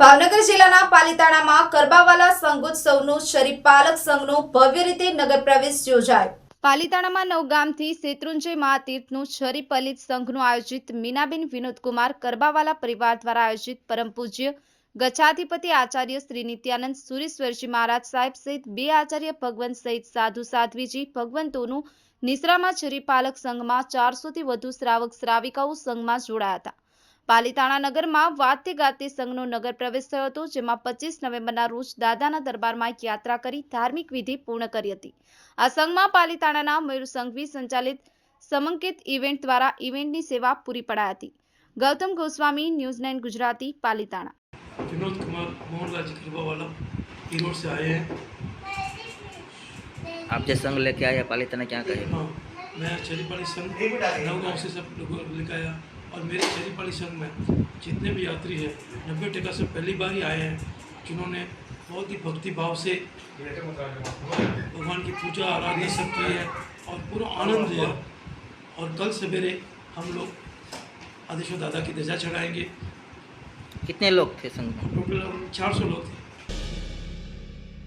ભાવનગર જિલ્લાના પાલિતાણામાં કરબાવાલા સંગોત્સવનું શરીફ પાલક સંઘનું ભવ્ય રીતે નગર પ્રવેશ યોજાય. પાલિતાણામાં નવગામથી શેત્રુંજય મહાતીર્થનું શરી પલિત સંઘનું આયોજિત મીનાબેન વિનોદકુમાર કરબાવાલા પરિવાર દ્વારા આયોજિત પરમ પૂજ્ય ગચ્છાધિપતિ આચાર્ય શ્રી નિત્યાનંદ સુરેશ્વરજી મહારાજ સાહેબ સહિત બે આચાર્ય ભગવંત સહિત સાધુ સાધ્વીજી ભગવંતોનું નિશ્રામાં શરીપાલક સંઘમાં ચારસોથી વધુ શ્રાવક શ્રાવિકાઓ સંઘમાં જોડાયા હતા. પાલિતાણા નગરમાં વાતે ગાતે સંઘનો નગર પ્રવેશ થયો હતો જેમાં પચીસ નવેમ્બરના રોજ દાદાના દરબારમાં એક યાત્રા કરી ધાર્મિક વિધિ પૂર્ણ કરી હતી આ સંઘમાં પાલિતાણાના મયુર સંઘવી સંચાલિત સમંકિત ઇવેન્ટ દ્વારા ઇવેન્ટની સેવા પૂરી પડાઈ હતી ગૌતમ ગોસ્વામી ન્યૂઝ નાઇન ગુજરાતી પાલિતાણા विनोद कुमार मोहनलाल जी खरबा वाला ईरोड से आए हैं आप जो संघ लेके आए हैं पालिताना क्या कहे हाँ मैं चरीपाली संघ नव गाँव से सब लोगों को लेकर आया और मेरे चरीपाली संघ में जितने भी यात्री हैं नब्बे टका से पहली बार ही आए हैं जिन्होंने बहुत ही भक्ति भाव से भगवान की पूजा आराधना सब की है और पूरा आनंद लिया। और कल सवेरे हम लोग आदेश्वर दादा की ध्वजा चढ़ाएँगे। कितने लोग थे संघ में टोटल चार सौ लोग थे।